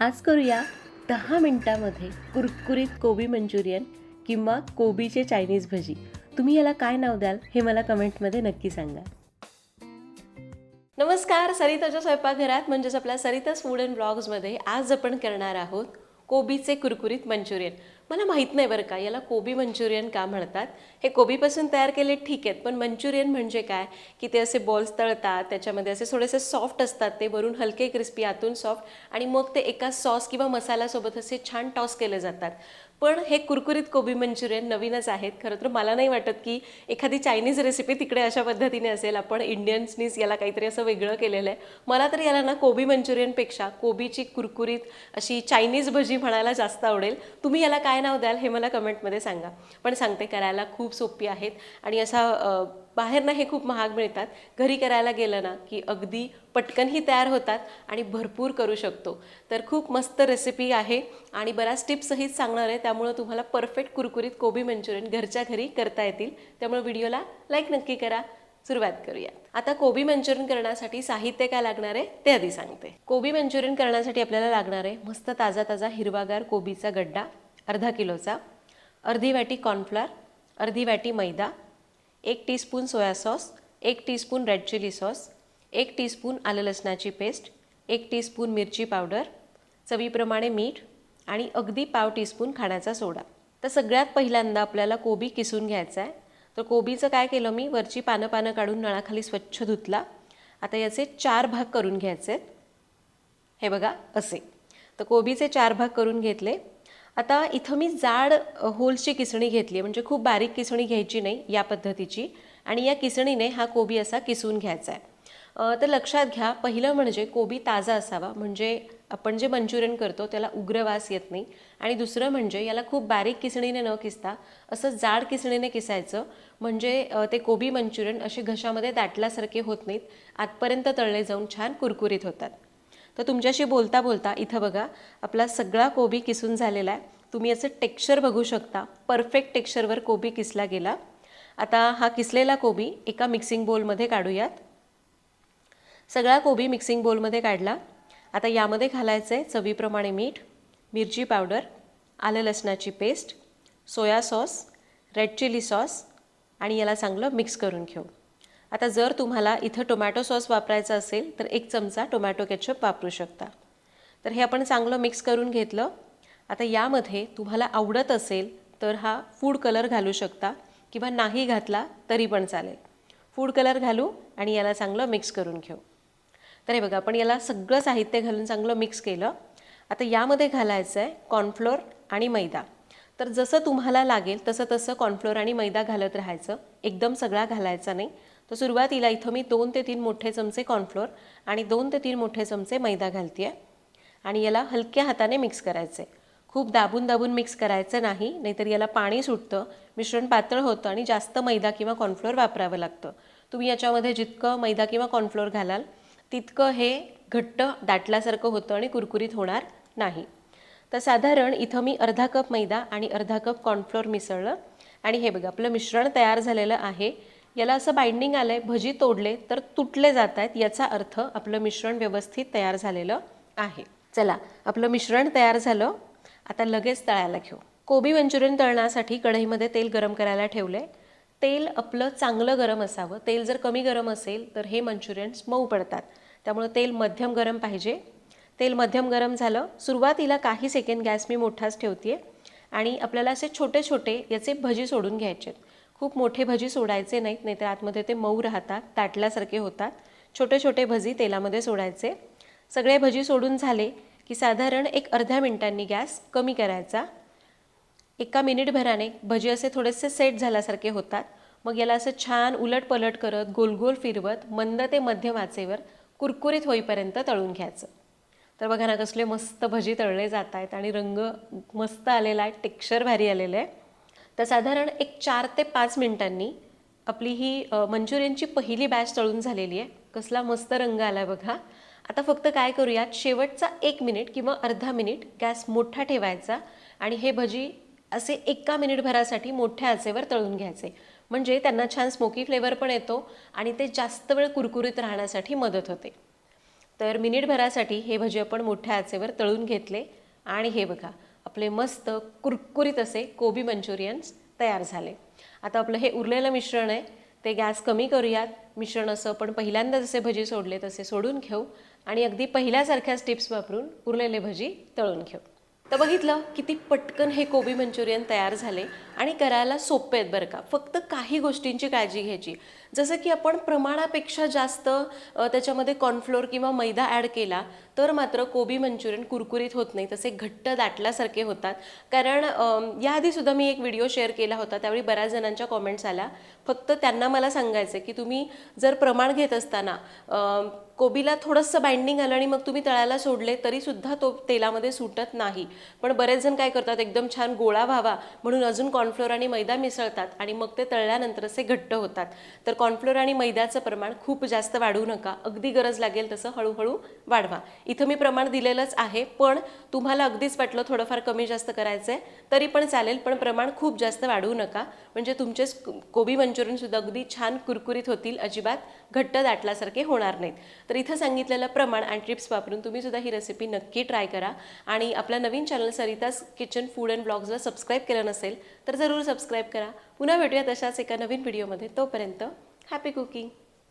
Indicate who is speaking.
Speaker 1: आज करूया दहा मिनटामध्ये कुरकुरीत कोबी मंचुरियन किंवा कोबीचे चायनीज भजी. तुम्ही याला काय नाव द्याल हे मला कमेंटमध्ये नक्की सांगा. नमस्कार सरिताच्या स्वयंपाकघरात म्हणजेच आपल्या सरिताच फूड अँड ब्लॉग्समध्ये आज आपण करणार आहोत कोबीचे कुरकुरीत मंचुरियन. मला माहीत नाही बरं का. याला कोबी मंचुरियन का म्हणतात? हे कोबीपासून तयार केले ठीक आहेत पण मंचुरियन म्हणजे काय? की ते असे बॉल्स तळतात त्याच्यामध्ये असे थोडेसे सॉफ्ट असतात ते वरून हलके क्रिस्पी आतून सॉफ्ट आणि मग ते एका सॉस किंवा मसाल्यासोबत असे छान टॉस केले जातात. पण हे कुरकुरीत कोबी मंचुरियन नवीनच आहेत. खरं तर मला नाही वाटत की एखादी चायनीज रेसिपी तिकडे अशा पद्धतीने असेल. आपण इंडियन्सनीच याला काहीतरी असं वेगळं केलेलं आहे. मला तर याला ना कोबी मंचुरियनपेक्षा कोबीची कुरकुरीत अशी चायनीज भजी म्हणायला जास्त आवडेल. तुम्ही याला काय नाव द्याल हे मला कमेंटमध्ये सांगा. पण सांगते करायला खूप सोपी आहेत. आणि असा बाहेरनं हे खूप महाग मिळतात. घरी करायला गेलं ना की अगदी पटकनही तयार होतात आणि भरपूर करू शकतो. तर खूप मस्त रेसिपी आहे आणि बऱ्याच टिप्सही सांगणार आहे. त्यामुळं तुम्हाला परफेक्ट कुरकुरीत कोबी मंचुरियन घरच्या घरी करता येतील. त्यामुळे व्हिडिओला लाईक नक्की करा. सुरुवात करूयात. आता कोबी मंचुरियन करण्यासाठी साहित्य काय लागणार आहे? ते आधी सांगते. कोबी मंचुरियन करण्यासाठी आपल्याला लागणार आहे मस्त ताजा ताजा हिरवागार कोबीचा गड्डा अर्धा किलोचा अर्धी वाटी कॉर्नफ्लॉर अर्धी वाटी मैदा एक टीस्पून सोया सॉस एक टीस्पून रेड चिली सॉस एक टीस्पून आलं लसणाची पेस्ट एक टीस्पून मिरची पावडर चवीप्रमाणे मीठ आणि अगदी पाव टीस्पून खाण्याचा सोडा. तर सगळ्यात पहिल्यांदा आपल्याला कोबी किसून घ्यायचा आहे. तर कोबीचं काय केलं मी? वरची पानं पानं काढून नळाखाली स्वच्छ धुतला. आता याचे चार भाग करून घ्यायचे आहेत. हे बघा असे. तर कोबीचे चार भाग करून घेतले. आता इथं मी जाड होल्सची किसणी घेतली आहे. म्हणजे खूप बारीक किसणी घ्यायची नाही या पद्धतीची. आणि या किसणीने हा कोबी असा किसून घ्यायचा आहे. तर लक्षात घ्या पहिलं म्हणजे कोबी ताजा असावा. म्हणजे आपण जे मंचुरियन करतो त्याला उग्र वास येत नाही. आणि दुसरं म्हणजे याला खूप बारीक किसणीने न किसता असं जाड किसणीने किसायचं. म्हणजे ते कोबी मंचुरियन असे घशामध्ये दाटल्यासारखे होत नाहीत. आतपर्यंत तळले जाऊन छान कुरकुरीत होतात. तर तुमच्याशी बोलता बोलता इथं बघा आपला सगळा कोबी किसून झालेला आहे. तुम्ही याचं टेक्स्चर बघू शकता. परफेक्ट टेक्स्चरवर कोबी किसला गेला. आता हा किसलेला कोबी एका मिक्सिंग बोलमध्ये काढूयात. सगळा कोबी मिक्सिंग बोलमध्ये काढला. आता यामध्ये घालायचं आहे चवीप्रमाणे मीठ मिरची पावडर आलं लसणाची paste soya sauce red chilli sauce आणि याला चांगलं मिक्स करून घेऊ. आता जर तुम्हाला इथं टोमॅटो सॉस वापरायचा असेल तर एक चमचा टोमॅटो केचप वापरू शकता. तर हे आपण चांगलं मिक्स करून घेतलं. आता यामध्ये तुम्हाला आवडत असेल तर हा फूड कलर घालू शकता किंवा नाही घातला तरी पण चालेल. फूड कलर घालू आणि याला चांगलं मिक्स करून घेऊ. तर हे बघा आपण याला सगळं साहित्य घालून चांगलं मिक्स केलं. आता यामध्ये घालायचं आहे कॉर्नफ्लोअर आणि मैदा. तर जसं तुम्हाला लागेल तसं तसं कॉर्नफ्लोअर आणि मैदा घालत राहायचं. एकदम सगळा घालायचा नाही. तर सुरुवातीला इथं मी दोन ते तीन मोठे चमचे कॉर्नफ्लोअर आणि दोन ते तीन मोठे चमचे मैदा घालते आहे आणि याला हलक्या हाताने मिक्स करायचं आहे खूप दाबून दाबून मिक्स करायचं नाही नाहीतर याला पाणी सुटतं मिश्रण पातळ होतं आणि जास्त मैदा किंवा कॉर्नफ्लोअर वापरावं लागतं. तुम्ही याच्यामध्ये जितकं मैदा किंवा कॉर्नफ्लोअर घालाल तितकं हे घट्ट दाटल्यासारखं होतं आणि कुरकुरीत होणार नाही. तर साधारण इथं मी अर्धा कप मैदा आणि अर्धा कप कॉर्नफ्लोअर मिसळलं. आणि हे बघा आपलं मिश्रण तयार झालेलं आहे. याला असं बाइंडिंग आलं आहे भजी तोडले तर तुटले जात आहेत याचा अर्थ आपलं मिश्रण व्यवस्थित तयार झालेलं आहे. चला आपलं मिश्रण तयार झालं. आता लगेच तळायला घेऊ. कोबी मंचुरियन तळण्यासाठी कढईमध्ये तेल गरम करायला ठेवले तेल आपलं चांगलं गरम असावं. तेल जर कमी गरम असेल तर हे मंचुरियन्स मऊ पडतात. त्यामुळं तेल मध्यम गरम पाहिजे. तेल मध्यम गरम झालं. सुरुवातीला काही सेकंड गॅस मी मोठाच ठेवते आणि आपल्याला असे छोटे छोटे याचे भजी सोडून घ्यायचे आहेत खूप मोठे भजी सोडायचे नाहीत नाहीतर आतमध्ये ते मऊ राहतात ताटल्यासारखे होतात. छोटे छोटे भजी तेलामध्ये सोडायचे. सगळे भजी सोडून झाले की साधारण एक अर्ध्या मिनिटांनी गॅस कमी करायचा. एका मिनिटभराने भजी असे थोडेसे सेट झाल्यासारखे होतात. मग याला असं छान उलट पलट करत गोल गोल फिरवत मंद ते मध्यम आचेवर कुरकुरीत होईपर्यंत तळून घ्यायचं. तर बघा ना कसले मस्त भजी तळले जात आहेत आणि रंग मस्त आलेला आहे टेक्स्चर भारी आलेलं आहे. तर साधारण एक चार ते पाच मिनिटांनी आपली ही मंचुरियनची पहिली बॅच तळून झालेली आहे. कसला मस्त रंग आला बघा. आता फक्त काय करूयात शेवटचा एक मिनिट किंवा अर्धा मिनिट गॅस मोठा ठेवायचा आणि हे भजी असे एका मिनिटभरासाठी मोठ्या आचेवर तळून घ्यायचे. म्हणजे त्यांना छान स्मोकी फ्लेवर पण येतो आणि ते जास्त वेळ कुरकुरीत राहण्यासाठी मदत होते. तर मिनिटभरासाठी हे भजी आपण मोठ्या आचेवर तळून घेतले. आणि हे बघा आपले मस्त कुरकुरीत असे कोबी मंचुरियन्स तयार झाले. आता आपलं हे उरलेलं मिश्रण आहे ते गॅस कमी करूयात. मिश्रण असं आपण पहिल्यांदा जसे भजी सोडले तसे सोडून घेऊ आणि अगदी पहिल्यासारख्याच टिप्स वापरून उरलेले भजी तळून घेऊ. तर बघितलं किती पटकन हे कोबी मंचुरियन तयार झाले आणि करायला सोपे आहेत बरं का. फक्त काही गोष्टींची काळजी घ्यायची. जसं की आपण प्रमाणापेक्षा जास्त त्याच्यामध्ये कॉर्नफ्लोअर किंवा मैदा ॲड केला तर मात्र कोबी मंचुरियन कुरकुरीत होत नाही तसे घट्ट दाटल्यासारखे होतात. कारण याआधीसुद्धा मी एक व्हिडिओ शेअर केला होता त्यावेळी बऱ्याच जणांच्या कॉमेंट्स आल्या. फक्त त्यांना मला सांगायचं आहे की तुम्ही जर प्रमाण घेत असताना कोबीला थोडंसं बाइंडिंग आलं आणि मग तुम्ही तळायला सोडले तरीसुद्धा तो तेलामध्ये सुटत नाही. पण बरेच जण काय करतात एकदम छान गोळा व्हावा म्हणून अजून कॉर्नफ्लोअर आणि मैदा मिसळतात आणि मग ते तळल्यानंतर असे घट्ट होतात. तर कॉर्नफ्लोअर आणि मैद्याचं प्रमाण खूप जास्त वाढवू नका. अगदी गरज लागेल तसं हळूहळू वाढवा. इथं मी प्रमाण दिलेलंच आहे पण तुम्हाला अगदीच वाटलं थोडंफार कमी जास्त करायचं आहे तरी पण चालेल पण प्रमाण खूप जास्त वाढवू नका. म्हणजे तुमचे कोबी मंचुरियनसुद्धा अगदी छान कुरकुरीत होतील अजिबात घट्ट दाटल्यासारखे होणार नाहीत. तर इथं सांगितलेलं प्रमाण आणि टिप्स वापरून तुम्ही सुद्धा ही रेसिपी नक्की ट्राय करा. आणि आपल्या नवीन channel Sarita's kitchen food and ब्लॉग्सला subscribe केलं नसेल तर जरूर सबस्क्राईब करा. पुन्हा भेटूया तशाच एका नवीन व्हिडिओमध्ये तोपर्यंत हॅपी कुकिंग